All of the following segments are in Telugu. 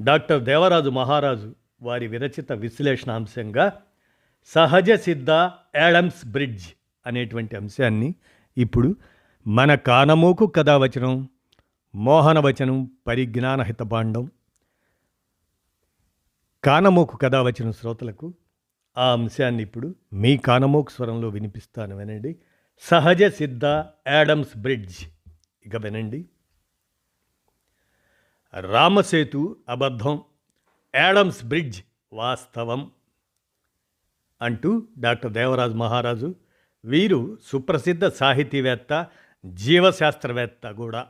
డాక్టర్ దేవరాజు మహారాజు వారి విరచిత విశ్లేషణాంశంగా సహజ సిద్ధ యాడమ్స్ బ్రిడ్జ్ అనేటువంటి అంశాన్ని ఇప్పుడు మన కానమోకు కథావచనం మోహనవచనం పరిజ్ఞాన హితభాండం కానమోకు కథావచనం శ్రోతలకు ఆ అంశాన్ని ఇప్పుడు మీ కానమోకు స్వరంలో వినిపిస్తాను వినండి. సహజ సిద్ధ యాడమ్స్ బ్రిడ్జ్. ఇక వినండి. రామసేతు అబద్ధం యాడమ్స్ బ్రిడ్జ్ వాస్తవం అంటూ డాక్టర్ దేవరాజు మహారాజు వీరు సుప్రసిద్ధ సాహితీవేత్త జీవశాస్త్రవేత్త కూడా.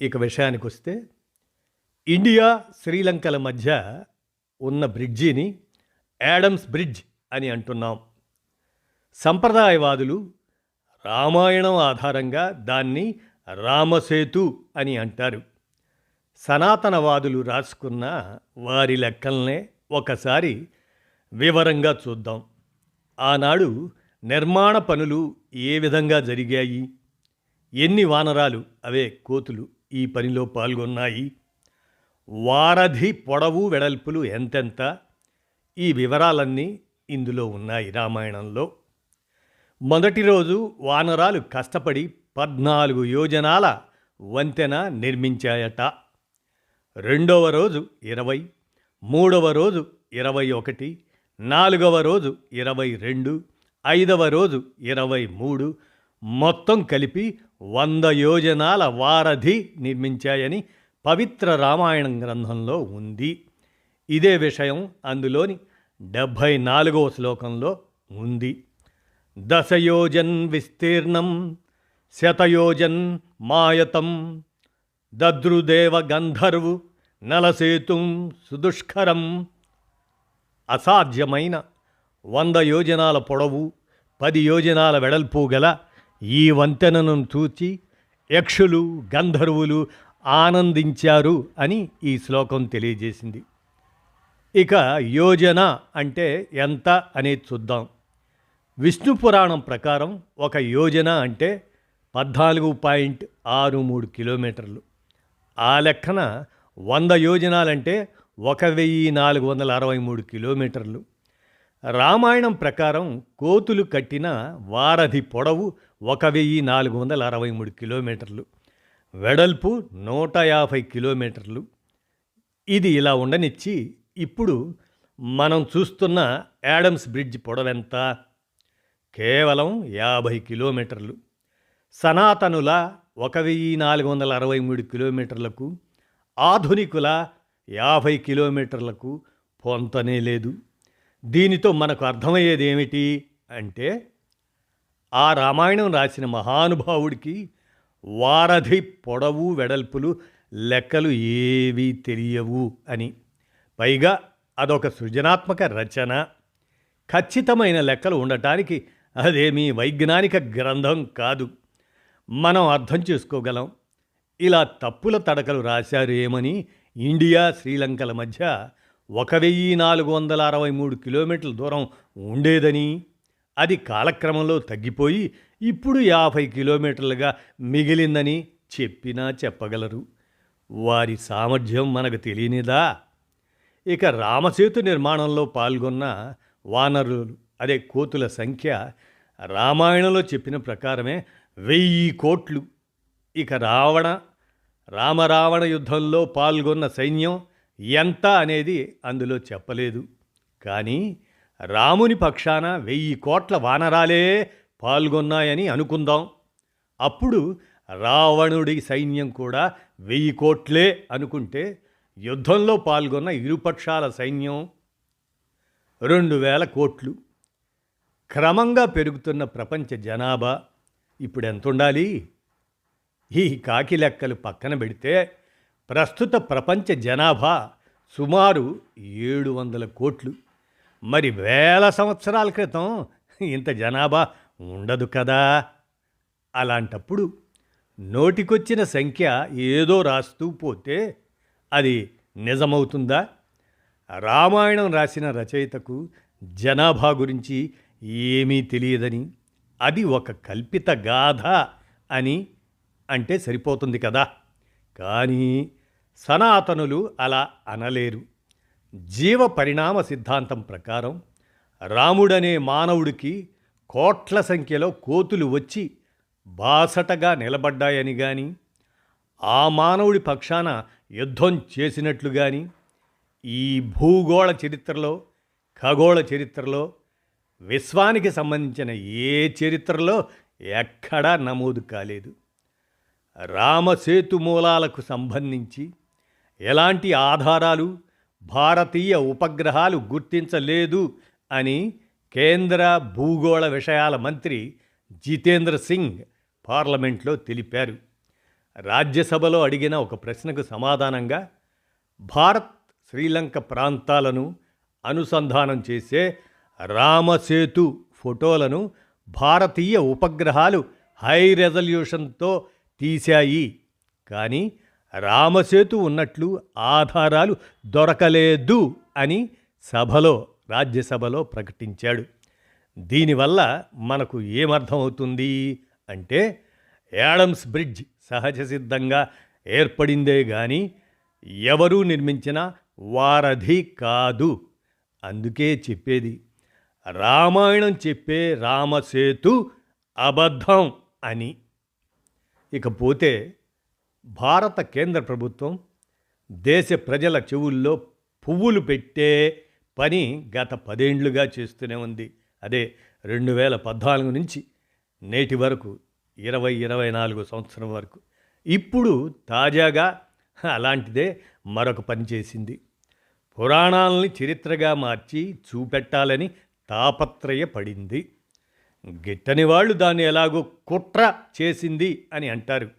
ఇక విషయానికి వస్తే ఇండియా శ్రీలంకల మధ్య ఉన్న బ్రిడ్జిని యాడమ్స్ బ్రిడ్జ్ అని అంటున్నాం. సంప్రదాయవాదులు రామాయణం ఆధారంగా దాన్ని రామసేతు అని అంటారు. సనాతనవాదులు రాసుకున్న వారి లెక్కల్నే ఒకసారి వివరంగా చూద్దాం. ఆనాడు నిర్మాణ పనులు ఏ విధంగా జరిగాయి? ఎన్ని వానరాలు అవే కోతులు ఈ పనిలో పాల్గొన్నాయి? వారధి పొడవు వెడల్పులు ఎంతెంత? ఈ వివరాలన్నీ ఇందులో ఉన్నాయి రామాయణంలో. మొదటి రోజు వానరాలు కష్టపడి పద్నాలుగు యోజనాల వంతెన నిర్మించాయట. రెండవ రోజు ఇరవై మూడవ రోజు ఇరవై ఒకటి నాలుగవ రోజు ఇరవై రెండు ఐదవ రోజు ఇరవై మూడు మొత్తం కలిపి వంద యోజనాల వారధి నిర్మించాయని పవిత్ర రామాయణం గ్రంథంలో ఉంది. ఇదే విషయం అందులోని డెబ్భై నాలుగవ శ్లోకంలో ఉంది. దశయోజన్ విస్తీర్ణం శతయోజన్ మాయతం దద్రుదేవ గంధర్వు నలసేతుం సుదుష్కరం. అసాధ్యమైన వంద యోజనాల పొడవు పది యోజనాల వెడల్పు గల ఈ వంతెనను చూచి యక్షులు గంధర్వులు ఆనందించారు అని ఈ శ్లోకం తెలియజేసింది. ఇక యోజన అంటే ఎంత అనేది చూద్దాం. విష్ణు పురాణం ప్రకారం ఒక యోజన అంటే పద్నాలుగు పాయింట్ ఆరు మూడు కిలోమీటర్లు. ఆ లెక్కన వంద యోజనాలంటే ఒక వెయ్యి నాలుగు వందల అరవై మూడు కిలోమీటర్లు. రామాయణం ప్రకారం కోతులు కట్టిన వారధి పొడవు ఒక వెయ్యి నాలుగు వందల అరవై మూడు కిలోమీటర్లు. వెడల్పు నూట యాభై కిలోమీటర్లు. ఇది ఇలా ఉండనిచ్చి ఇప్పుడు మనం చూస్తున్న యాడమ్స్ బ్రిడ్జ్ పొడవెంత? కేవలం యాభై కిలోమీటర్లు. సనాతనుల ఒక వెయ్యి నాలుగు వందల అరవై మూడు కిలోమీటర్లకు ఆధునికుల యాభై కిలోమీటర్లకు పొంతనే లేదు. దీనితో మనకు అర్థమయ్యేది ఏమిటి అంటే ఆ రామాయణం రాసిన మహానుభావుడికి వారధి పొడవు వెడల్పులు లెక్కలు ఏవీ తెలియవు అని. పైగా అదొక సృజనాత్మక రచన. ఖచ్చితమైన లెక్కలు ఉండటానికి అదేమీ వైజ్ఞానిక గ్రంథం కాదు. మనం అర్థం చేసుకోగలం. ఇలా తప్పుల తడకలు రాశారు ఏమని ఇండియా శ్రీలంకల మధ్య ఒక వెయ్యి నాలుగు వందల అరవై మూడు కిలోమీటర్ల దూరం ఉండేదని? అది కాలక్రమంలో తగ్గిపోయి ఇప్పుడు యాభై కిలోమీటర్లుగా మిగిలిందని చెప్పినా చెప్పగలరు. వారి సామర్థ్యం మనకు తెలియనిదా? ఇక రామసేతు నిర్మాణంలో పాల్గొన్న వానరులు అదే కోతుల సంఖ్య రామాయణంలో చెప్పిన ప్రకారమే వెయ్యి కోట్లు. ఇక రావణ రామరావణ యుద్ధంలో పాల్గొన్న సైన్యం ఎంత అనేది అందులో చెప్పలేదు. కానీ రాముని పక్షాన వెయ్యి కోట్ల వానరాలే పాల్గొన్నాయని అనుకుందాం. అప్పుడు రావణుడి సైన్యం కూడా వెయ్యి కోట్లే అనుకుంటే యుద్ధంలో పాల్గొన్న ఇరుపక్షాల సైన్యం రెండు వేల కోట్లు. క్రమంగా పెరుగుతున్న ప్రపంచ జనాభా ఇప్పుడు ఎంత ఉండాలి ఈ కాకి లెక్కలు పక్కన పెడితే ప్రస్తుత ప్రపంచ జనాభా సుమారు ఏడు వందల కోట్లు. మరి వేల సంవత్సరాల క్రితం ఇంత జనాభా ఉండదు కదా? అలాంటప్పుడు నోటికొచ్చిన సంఖ్య ఏదో రాస్తూ పోతే అది నిజమవుతుందా? రామాయణం రాసిన రచయితకు జనాభా గురించి ఏమీ తెలియదని అది ఒక కల్పిత గాథ అని అంటే సరిపోతుంది కదా. కానీ సనాతనులు అలా అనలేరు. జీవ పరిణామ సిద్ధాంతం ప్రకారం రాముడనే మానవుడికి కోట్ల సంఖ్యలో కోతులు వచ్చి బాసటగా నిలబడ్డాయని గాని ఆ మానవుడి పక్షాన యుద్ధం చేసినట్లు కానీ ఈ భూగోళ చరిత్రలో ఖగోళ చరిత్రలో విశ్వానికి సంబంధించిన ఏ చరిత్రలో ఎక్కడా నమోదు కాలేదు. రామసేతు మూలాలకు సంబంధించి ఎలాంటి ఆధారాలు భారతీయ ఉపగ్రహాలు గుర్తించలేదు అని కేంద్ర భూగోళ విషయాల మంత్రి జితేంద్ర సింగ్ పార్లమెంట్లో తెలిపారు. రాజ్యసభలో అడిగిన ఒక ప్రశ్నకు సమాధానంగా భారత్ శ్రీలంక ప్రాంతాలను అనుసంధానం చేసే రామసేతు ఫోటోలను భారతీయ ఉపగ్రహాలు హై రెజల్యూషన్తో తీశాయి. కానీ రామసేతు ఉన్నట్లు ఆధారాలు దొరకలేదు అని సభలో రాజ్యసభలో ప్రకటించాడు. దీనివల్ల మనకు ఏమర్థమవుతుంది అంటే యాడమ్స్ బ్రిడ్జ్ సహజ సిద్ధంగా ఏర్పడిందే కానీ ఎవరూ నిర్మించిన వారధి కాదు. అందుకే చెప్పేది రామాయణం చెప్పే రామసేతు అబద్ధం అని. ఇకపోతే భారత కేంద్ర ప్రభుత్వం దేశ ప్రజల చెవుల్లో పువ్వులు పెట్టే పని గత పదేండ్లుగా చేస్తూనే ఉంది. అదే రెండు వేల పద్నాలుగు నుంచి నేటి వరకు ఇరవై ఇరవై నాలుగు సంవత్సరం వరకు. ఇప్పుడు తాజాగా అలాంటిదే మరొక పని చేసింది. పురాణాలని చరిత్రగా మార్చి చూపెట్టాలని తాపత్రయపడింది. గిట్టని వాళ్ళు దాన్ని ఎలాగో కుట్ర చేసింది అని అంటారు.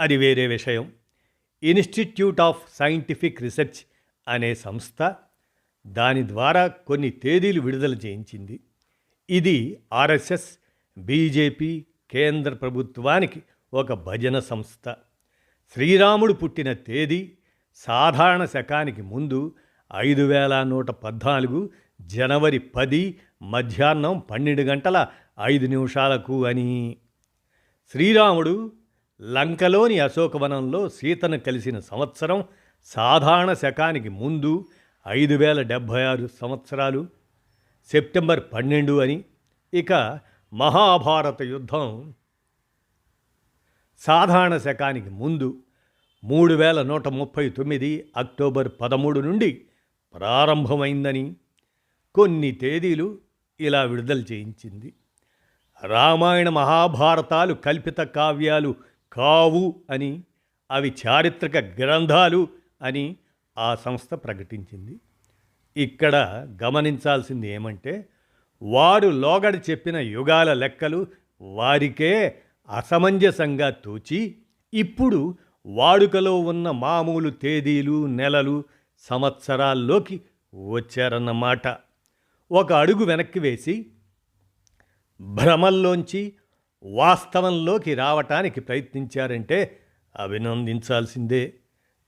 అది వేరే విషయం. ఇన్స్టిట్యూట్ ఆఫ్ సైంటిఫిక్ రీసెర్చ్ అనే సంస్థ దాని ద్వారా కొన్ని తేదీలు విడుదల చేయించింది. ఇది ఆర్ఎస్ఎస్ బీజేపీ కేంద్ర ప్రభుత్వానికి ఒక భజన సంస్థ. శ్రీరాముడు పుట్టిన తేదీ సాధారణ శకానికి ముందు ఐదు వేల నూట పద్నాలుగు జనవరి పది మధ్యాహ్నం పన్నెండు గంటల ఐదు నిమిషాలకు అని శ్రీరాముడు లంకలోని అశోకవనంలో సీతను కలిసిన సంవత్సరం సాధారణ శకానికి ముందు ఐదు వేల డెబ్భై ఆరు సంవత్సరాలు సెప్టెంబర్ పన్నెండు అని ఇక మహాభారత యుద్ధం సాధారణ శకానికి ముందు మూడు వేల నూట ముప్పై తొమ్మిది అక్టోబర్ పదమూడు నుండి ప్రారంభమైందని కొన్ని తేదీలు ఇలా విడుదల చేయించింది. రామాయణ మహాభారతాలు కల్పిత కావ్యాలు కావు అని అవి చారిత్రక గ్రంథాలు అని ఆ సంస్థ ప్రకటించింది. ఇక్కడ గమనించాల్సింది ఏమంటే వారు లోగడ చెప్పిన యుగాల లెక్కలు వారికే అసమంజసంగా తోచి ఇప్పుడు వాడుకలో ఉన్న మామూలు తేదీలు నెలలు సంవత్సరాల్లోకి వచ్చారన్నమాట. ఒక అడుగు వెనక్కి వేసి భ్రమల్లోంచి వాస్తవంలోకి రావటానికి ప్రయత్నించారంటే అభినందించాల్సిందే.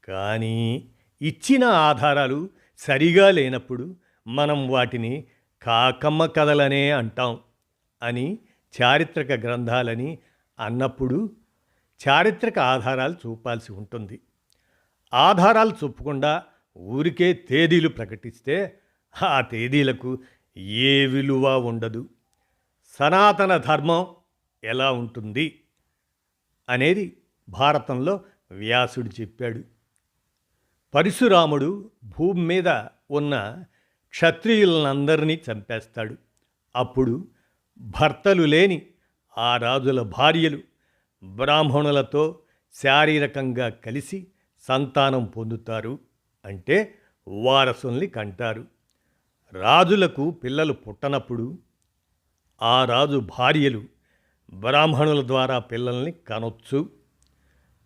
కానీ ఇచ్చిన ఆధారాలు సరిగా లేనప్పుడు మనం వాటిని కాకమ్మ కథలనే అంటాం అని చారిత్రక గ్రంథాలని అన్నప్పుడు చారిత్రక ఆధారాలు చూపాల్సి ఉంటుంది. ఆధారాలు చూపకుండా ఊరికే తేదీలు ప్రకటిస్తే ఆ తేదీలకు ఏ విలువ ఉండదు. సనాతన ధర్మం ఎలా ఉంటుంది అనేది భారతంలో వ్యాసుడు చెప్పాడు. పరశురాముడు భూమి మీద ఉన్న క్షత్రియులందరినీ చంపేస్తాడు. అప్పుడు భర్తలు లేని ఆ రాజుల భార్యలు బ్రాహ్మణులతో శారీరకంగా కలిసి సంతానం పొందుతారు అంటే వారసుల్ని కంటారు. రాజులకు పిల్లలు పుట్టనప్పుడు ఆ రాజు భార్యలు బ్రాహ్మణుల ద్వారా పిల్లల్ని కనొచ్చు.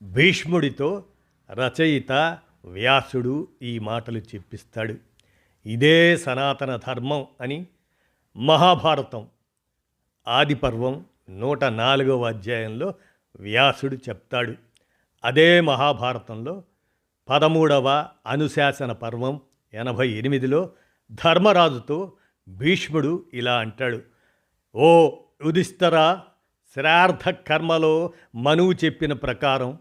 భీష్ముడితో రచయిత వ్యాసుడు ఈ మాటలు చెప్పిస్తాడు. ఇదే సనాతన ధర్మం అని మహాభారతం ఆదిపర్వం నూట నాలుగవ అధ్యాయంలో వ్యాసుడు చెప్తాడు. అదే మహాభారతంలో పదమూడవ అనుశాసన పర్వం ఎనభై ఎనిమిదిలో ధర్మరాజుతో భీష్ముడు ఇలా అంటాడు. ఓ ఉదిస్తరా శ్రార్థ కర్మలో మనువు చెప్పిన ప్రకారం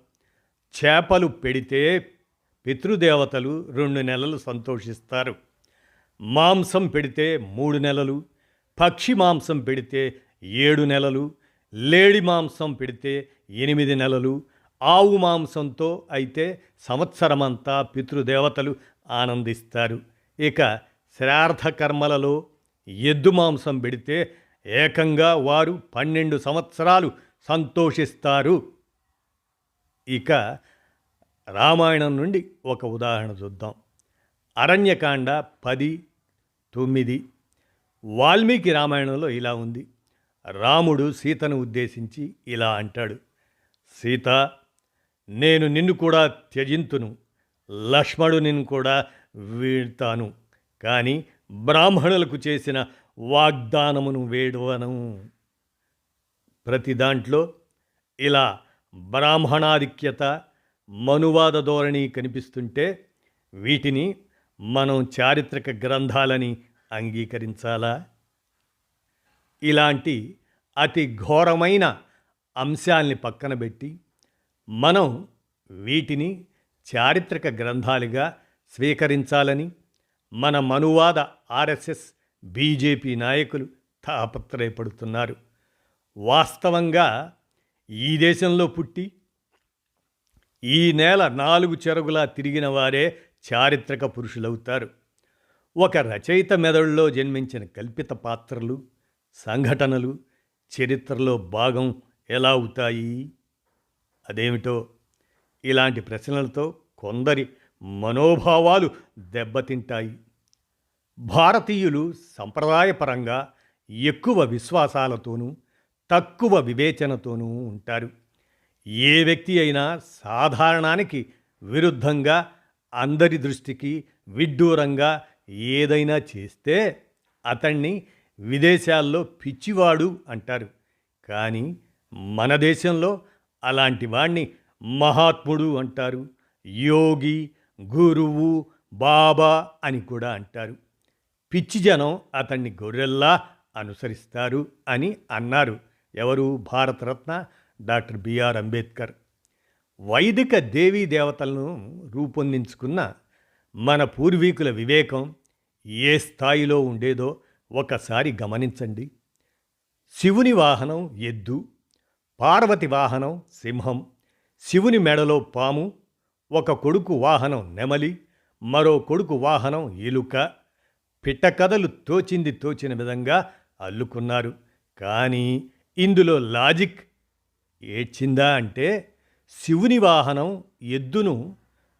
చేపలు పెడితే పితృదేవతలు రెండు నెలలు సంతోషిస్తారు. మాంసం పెడితే మూడు నెలలు పక్షి మాంసం పెడితే ఏడు నెలలు లేడి మాంసం పెడితే ఎనిమిది నెలలు ఆవు మాంసంతో అయితే సంవత్సరమంతా పితృదేవతలు ఆనందిస్తారు. ఇక శ్రార్థ కర్మలలో ఎద్దు మాంసం పెడితే ఏకంగా వారు పన్నెండు సంవత్సరాలు సంతోషిస్తారు. ఇక రామాయణం నుండి ఒక ఉదాహరణ చూద్దాం. అరణ్యకాండ పది తొమ్మిది. వాల్మీకి రామాయణంలో ఇలా ఉంది. రాముడు సీతను ఉద్దేశించి ఇలా అంటాడు. సీత నేను నిన్ను కూడా త్యజింతును. లక్ష్మణుని కూడా వీడతాను. కానీ బ్రాహ్మణులకు చేసిన వాగ్దానమును వేడువను. ప్రతి దాంట్లో ఇలా బ్రాహ్మణాధిక్యత మనువాద ధోరణి కనిపిస్తుంటే వీటిని మనం చారిత్రక గ్రంథాలని అంగీకరించాలా? ఇలాంటి అతి ఘోరమైన అంశాల్ని పక్కన పెట్టి మనం వీటిని చారిత్రక గ్రంథాలుగా స్వీకరించాలని మన మనువాద ఆర్ఎస్ఎస్ బీజేపీ నాయకులు తాపత్రయపడుతున్నారు. వాస్తవంగా ఈ దేశంలో పుట్టి ఈ నేల నాలుగు చెరుగులా తిరిగిన వారే చారిత్రక పురుషులవుతారు. ఒక రచయిత మెదడులో జన్మించిన కల్పిత పాత్రలు సంఘటనలు చరిత్రలో భాగం ఎలా అవుతాయి? అదేమిటో ఇలాంటి ప్రశ్నలతో కొందరి మనోభావాలు దెబ్బతింటాయి. భారతీయులు సంప్రదాయపరంగా ఎక్కువ విశ్వాసాలతోనూ తక్కువ వివేచనతోనూ ఉంటారు. ఏ వ్యక్తి అయినా సాధారణానికి విరుద్ధంగా అందరి దృష్టికి విడ్డూరంగా ఏదైనా చేస్తే అతన్ని విదేశాల్లో పిచ్చివాడు అంటారు. కానీ మన దేశంలో అలాంటి వాణ్ణి మహాత్ముడు అంటారు. యోగి గురువు బాబా అని కూడా అంటారు. పిచ్చి జనం అతన్ని గొర్రెల్లా అనుసరిస్తారు అని అన్నారు. ఎవరు? Bharat Ratna doctor BR Ambedkar. వైదిక దేవీ దేవతలను రూపొందించుకున్న మన పూర్వీకుల వివేకం ఏ స్థాయిలో ఉండేదో ఒకసారి గమనించండి. శివుని వాహనం ఎద్దు పార్వతి వాహనం సింహం శివుని మెడలో పాము ఒక కొడుకు వాహనం నెమలి మరో కొడుకు వాహనం ఎలుక పిట్టకథలు తోచింది తోచిన విధంగా అల్లుకున్నారు. కానీ ఇందులో లాజిక్ ఏడ్చిందా అంటే శివుని వాహనం ఎద్దును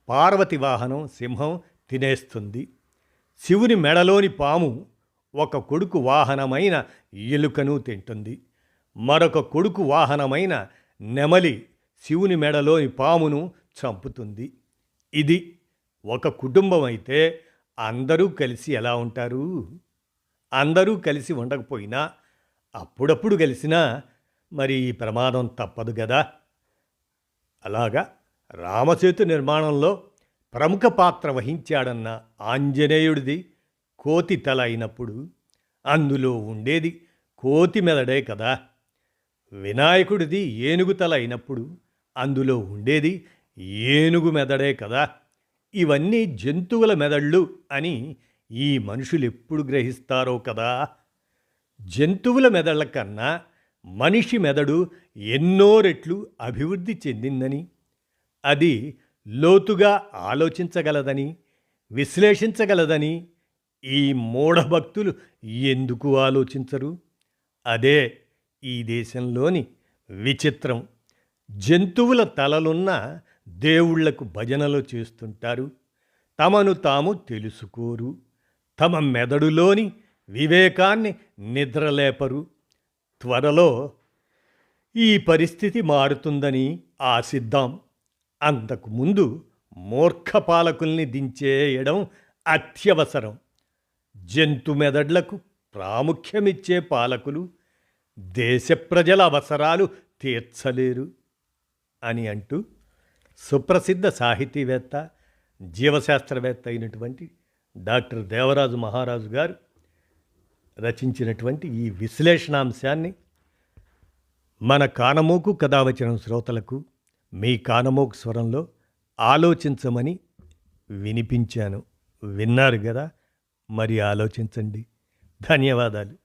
పార్వతి వాహనం సింహం తినేస్తుంది. శివుని మెడలోని పాము ఒక కొడుకు వాహనమైన ఎలుకను తింటుంది. మరొక కొడుకు వాహనమైన నెమలి శివుని మెడలోని పామును చంపుతుంది. ఇది ఒక కుటుంబం అయితే అందరూ కలిసి ఎలా ఉంటారు? అందరూ కలిసి ఉండకపోయినా అప్పుడప్పుడు కలిసినా మరి ఈ ప్రమాదం తప్పదు కదా అలాగా రామసేతు నిర్మాణంలో ప్రముఖ పాత్ర వహించాడన్న ఆంజనేయుడిది కోతి తల అయినప్పుడు అందులో ఉండేది కోతి మెదడే కదా. వినాయకుడిది ఏనుగు తల అయినప్పుడు అందులో ఉండేది ఏనుగు మెదడే కదా. ఇవన్నీ జంతువుల మెదళ్ళు అని ఈ మనుషులు ఎప్పుడు గ్రహిస్తారో కదా. జంతువుల మెదళ్ళ కన్నా మనిషి మెదడు ఎన్నో రెట్లు అభివృద్ధి చెందిందని అది లోతుగా ఆలోచించగలదని విశ్లేషించగలదని ఈ మూఢభక్తులు ఎందుకు ఆలోచించరు? అదే ఈ దేశంలోని విచిత్రం. జంతువుల తలలున్న దేవుళ్ళకు భజనలు చేస్తుంటారు. తమను తాము తెలుసుకోరు. తమ మెదడులోని వివేకాన్ని నిద్రలేపరు. త్వరలో ఈ పరిస్థితి మారుతుందని ఆశిద్దాం. అంతకుముందు మూర్ఖ పాలకుల్ని దించేయడం అత్యవసరం. జంతు మెదడ్లకు ప్రాముఖ్యమిచ్చే పాలకులు దేశ ప్రజల అవసరాలు తీర్చలేరు అని అంటూ సుప్రసిద్ధ సాహితీవేత్త జీవశాస్త్రవేత్త అయినటువంటి డాక్టర్ దేవరాజు మహారాజు గారు రచించినటువంటి ఈ విశ్లేషణాంశాన్ని మన కానమోకు కథావచనం శ్రోతలకు మీ కానమోకు స్వరంలో ఆలోచించమని వినిపించాను. విన్నారు కదా మరి ఆలోచించండి. ధన్యవాదాలు.